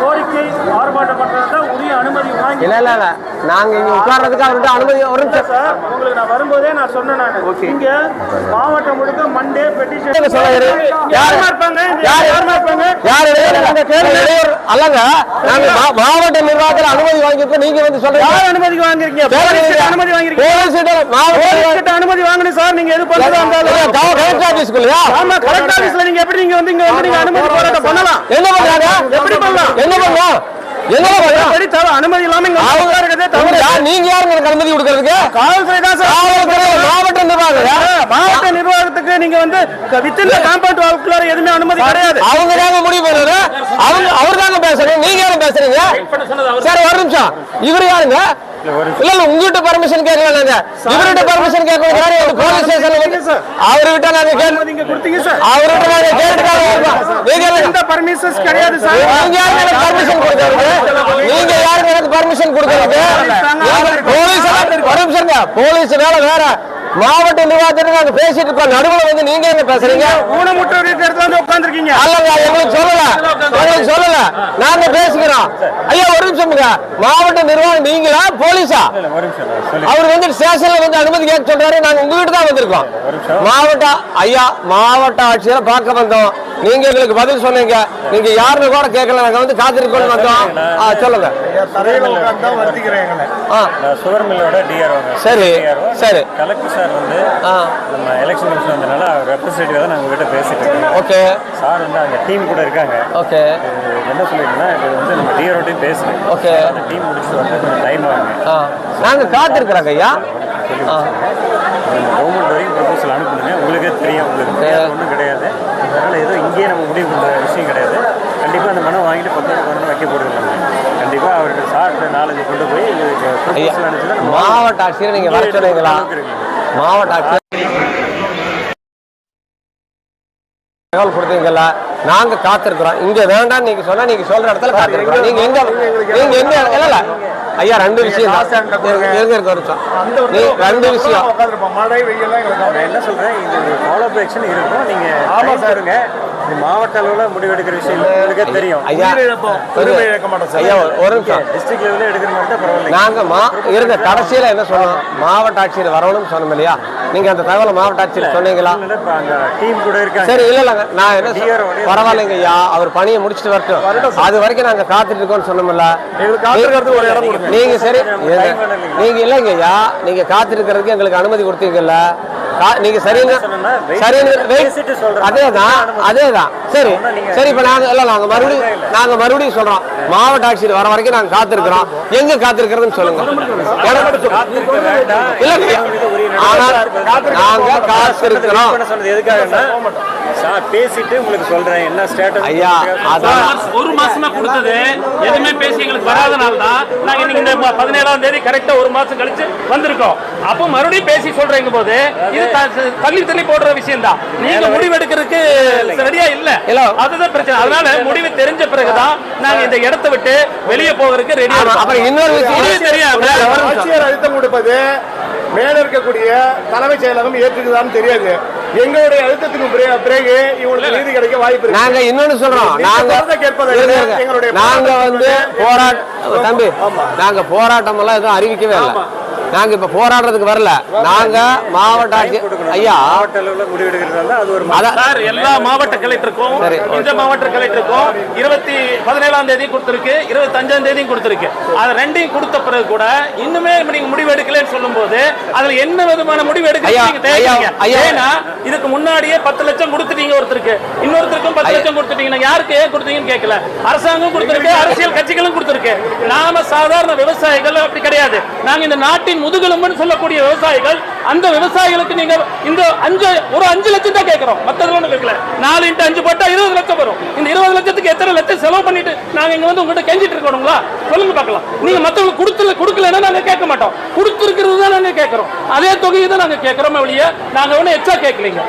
கோரிக்கை ஆர்ப்பாட்டம் பண்றதா உரிய அனுமதி வாங்கி இல்ல இல்ல இல்ல நாங்க இங்க உட்கார்றதுக்கு அவர்கிட்ட அனுமதி ஒரு நிமிஷம் சார் உங்களுக்கு நான் வரும்போதே நான் சொன்னேன் நான் இங்க மாவட்டம் முழுக்க மண்டே பெட்டிஷன் நீங்க சொல்லுங்க. யாரு? இருப்பாங்க யாரு? இருப்பாங்க யார்? அல்லங்க நாங்க மாவட்ட வாங்கியிருக்கோம். நீங்க வந்து சொல்றீங்க. யார் அனுமதி வாங்கிருக்கீங்க அனுமதி வாங்கிருக்கீங்க போலீஸ் அனுமதி வாங்கணும் சார். நீங்க எது பண்றதா இருந்தாலும் கலெக்டர் ஆபீஸ்க்குள்ளயா ஆமா கலெக்டர் ஆபீஸ்ல நீங்க எப்படி நீங்க வந்து இங்க வந்து நீங்க அனுமதி போராட்டம் பண்ணலாம்? என்ன பண்றாங்க எப்படி பண்ணலாம்? என்ன பண்ணலாம்? அனுமதி இல்லாம? நீங்க யாருங்க அனுமதி கொடுக்கறதுக்கு? காவல்துறை தான் சார். காவல்துறை மாவட்ட நிர்வாகம். மாவட்ட நிர்வாகத்துக்கு நீங்க வந்து வித்தின் காம்பவுண்ட் வால்குள்ளார எதுவுமே அனுமதி கிடையாது. அவங்க தாங்க முடிவு பண்ணுறது அவங்க பேசுறீங்க? நீங்க யாரும் பேசுறீங்க சரி ஒரு நிமிஷம். இவர் யாருங்க? இல்ல இல்ல உங்ககிட்ட பர்மிஷன் கேட்கல நாங்க இவர்கிட்ட பர்மிஷன் கேட்க யாரு? போலீஸ் ஸ்டேஷன்ல அவர்கிட்ட நாங்க கேட்டு கொடுத்தீங்க சார். அவர்கிட்ட நாங்க கேட்டுக்காக நீங்க எந்த பர்மிஷன்ஸ் கிடையாது சார். நீங்க யாருக்கு எனக்கு பர்மிஷன் கொடுக்கறது நீங்க யாருக்கு எனக்கு பர்மிஷன் கொடுக்கறது? போலீஸ் ஒரு நிமிஷம் போலீஸ் வேற மாவட்ட நிர்வாகத்துக்கு நாங்க பேசிட்டு இருக்கோம். நடுவுல வந்து நீங்க என்ன பேசுறீங்க? ஊனமுற்ற இடத்துல வந்து உட்கார்ந்துருக்கீங்க. அல்லங்க எங்களுக்கு சொல்லல. எங்களுக்கு சொல்லல. நாங்க பேசிக்கிறோம். ஐயா ஒரு நிமிஷம்ங்க மாவட்ட நிர்வாகம் நீங்களா போலீஸா? அவர் வந்து ஸ்டேஷன்ல வந்து அனுமதி கேட்க சொல்றாரு. நாங்க உங்ககிட்ட தான் வந்திருக்கோம். மாவட்ட ஐயா மாவட்ட ஆட்சியரை பார்க்க வந்தோம். நீங்க எங்களுக்கு பதில் சொன்னீங்க. நீங்க யாருன்னு கூட கேட்கல. நாங்க வந்து காத்திருக்கோம்னு வந்தோம். சொல்லுங்க. டிஆர்ஓங்க சரி. சரி. கலெக்டர் சார் வந்து நம்ம எலெக்ஷன் கமிஷன் வந்தனால அவர் ரெப்ரஸன்டேட்டிவ் தான் நாங்கள் உங்ககிட்ட பேசிட்டு இருக்கோம் ஓகே. சார் வந்து அங்கே டீம் கூட இருக்காங்க. ஓகே. என்ன சொல்லியிருந்தேன்னா இது வந்து நம்ம டிஆர்ஓட்டையும் பேசுகிறேன் ஓகே. அந்த டீம் முடிச்சுட்டு வந்து கொஞ்சம் டைம் ஆகுங்க ஆ. நாங்க காத்திருக்கிறோங்க ஐயா. கவர்மெண்ட் வரைக்கும் ப்ரொபோசல் அனுப்புனுங்க. உங்களுக்கே தெரியும் உங்களுக்கு ஒன்றும் கிடையாது. அதனால் ஏதோ இங்கேயே நம்ம முடிவு பண்ணுற விஷயம் கிடையாது. கண்டிப்பாக அந்த மனம் வாங்கிட்டு பத்து கொண்டு வைக்க போடுறாங்க ஐயா மாவட்ட ஆட்சியர் நீங்க வர சொன்னீங்களா மாவட்ட ஆட்சியர் தகவல் கொடுத்தீங்கல்ல நாங்க காத்திருக்கிறோம். இங்க வேண்டாம் நீங்க சொன்னா நீங்க சொல்ற இடத்துல காத்திருக்கிறோம். நீங்க எங்க நீங்க எங்க இல்ல ஐயா ரெண்டு விஷயம் ரெண்டு விஷயம். மழை வெயிலாம் நான் என்ன சொல்றேன்? இது ஃபாலோ ஆக்ஷன் இருக்கும். நீங்க ஆமா சாருங்க மாவட்ட அளவில் முடிவெடுக்கிற விஷயம். உங்களுக்கே தெரியும். ஐயா இழக்க மாட்டோம். ஐயா ஒரு- நிமிஷம். டிஸ்ட்ரிக்ட் லெவலில் எடுக்கிற மாதிரி பரவாயில்ல. நாங்க மா இருங்க கடைசியில என்ன சொன்னோம் மாவட்ட ஆட்சியர் வரணும்னு சொன்னோம் இல்லையா? நீங்க அந்த தகவலை மாவட்ட ஆட்சியர் சொன்னீங்களா? டீம் கூட இருக்காங்க. சரி இல்ல இல்லங்க நான் என்ன பரவாயில்லைங்க ஐயா. அவர் பணியை முடிச்சுட்டு வரட்டும். அது வரைக்கும் நாங்க காத்துட்டு இருக்கோம்னு சொன்னோம்ல. எங்களுக்கு ஒரு இடம் கொடுங்க. நீங்க சரி நீங்க இல்லைங்க ஐயா. நீங்க காத்திருக்கிறதுக்கு எங்களுக்கு அனுமதி கொடுத்தீங்கல்ல. நீங்க சரின்னு சரின்னு. அதேதான் அதேதான் சரி சரி இப்ப நாங்க இல்ல நாங்க மறுபடியும் நாங்க மறுபடியும் சொல்றோம். மாவட்ட ஆட்சியர் வர வரைக்கும் நாங்க காத்திருக்கிறோம். எங்க காத்திருக்கிறதுன்னு சொல்லுங்க. இல்லைங்க ஆனால் நாங்க காத்திருக்கிறோம். சார் பேசிட்டு உங்களுக்கு சொல்றேன். என்ன ஸ்டேட்டஸ் ஐயா அதான் ஒரு மாசமா கொடுத்தது. எதுவுமே பேசி எங்களுக்கு வராதனால தான் நாங்க இன்னைக்கு இந்த ம- பதினேழாம் தேதி கரெக்டா ஒரு மாசம் கழிச்சு வந்திருக்கோம். அப்போ மறுபடியும் பேசி சொல்றீங்க போது இது தள்ளி தள்ளி போடுற விஷயம் தான் நீங்க முடிவெடுக்கிறதுக்கு ரெடியா இல்ல. இல்ல. அதுதான் பிரச்சனை. அதனால முடிவு தெரிஞ்ச பிறகுதான் நாங்க இந்த இடத்தை விட்டு வெளியே போகிறதுக்கு ரெடியா அப்புறம் இன்னொரு விஷயம் முடிவு தெரியாம ஆட்சியர் அழுத்தம் கொடுப்பது மேல இருக்கக்கூடிய தலைமைச் செயலகம் ஏற்றுக்குதான்னு தெரியாது. எங்களுடைய அழுத்தத்துக்கு பிறகு- இவங்களுக்கு நீதி கிடைக்க வாய்ப்பு நாங்க இன்னொன்னு சொல்றோம். நீங்க கேட்பதை நாங்க வந்து போராட்டம் தம்பி நாங்க போராட்டம் எல்லாம் எதுவும் அறிவிக்கவே இல்லை. நாங்க இப்ப போராடுறதுக்கு வரல. நாங்க மாவட்ட ஐயா மாவட்ட அளவில் முடிவெடுக்கிறதால அது ஒரு அதான். சார் எல்லா மாவட்ட கலெக்டருக்கும். இந்த மாவட்ட கலெக்டருக்கும் இருபத்தி பதினேழாம் தேதி கொடுத்திருக்கு இருபத்தி அஞ்சாம் தேதியும் கொடுத்திருக்கு. அது ரெண்டையும் கொடுத்த பிறகு கூட இன்னுமே நீங்க சொல்லும்போது அதுல என்ன விதமான முடிவு எடுக்க ஐயா, நீங்க தயங்குறீங்க. ஐயா, ஐயா. ஏன்னா இதுக்கு முன்னாடியே பத்து லட்சம் கொடுத்துட்டீங்க ஒருத்தருக்கு. இன்னொருத்தருக்கும் பத்து லட்சம் கொடுத்துட்டீங்க யாருக்கு ஏன் கொடுத்தீங்கன்னு கேட்கல அரசாங்கம் கொடுத்திருக்கு அரசியல் கட்சிகளும் கொடுத்திருக்கு. நாம சாதாரண விவசாயிகள் அப்படி கிடையாது. நாங்க இந்த நாட்டின் முதுகெலும்புன்னு சொல்லக்கூடிய விவசாயிகள் அந்த விவசாயிகளுக்கு நீங்க இந்த அஞ்சு ஒரு அஞ்சு லட்சம் தான் கேட்கிறோம் மத்ததுல ஒண்ணு கேட்கல நாலு இன்ட்டு அஞ்சு போட்டா இருபது லட்சம் வரும். இந்த இருபது லட்சத்துக்கு எத்தனை லட்சம் செலவு பண்ணிட்டு நாங்க இங்க வந்து உங்ககிட்ட கெஞ்சிட்டு இருக்கணுங்களா? சொல்லுங்க பார்க்கலாம். நீங்க மத்தவங்களுக்கு கொடுத்துல கொடுக்கலன்னா நாங்க கேட்க மாட்டோம். கொடுத்துருக்கிறது தான் நாங்க கேட்கறோம் அதே தொகையை தான் நாங்க கேட்கறோமே ஒழிய நாங்க ஒன்றும் எக்ஸ்ட்ரா கேட்கலீங்க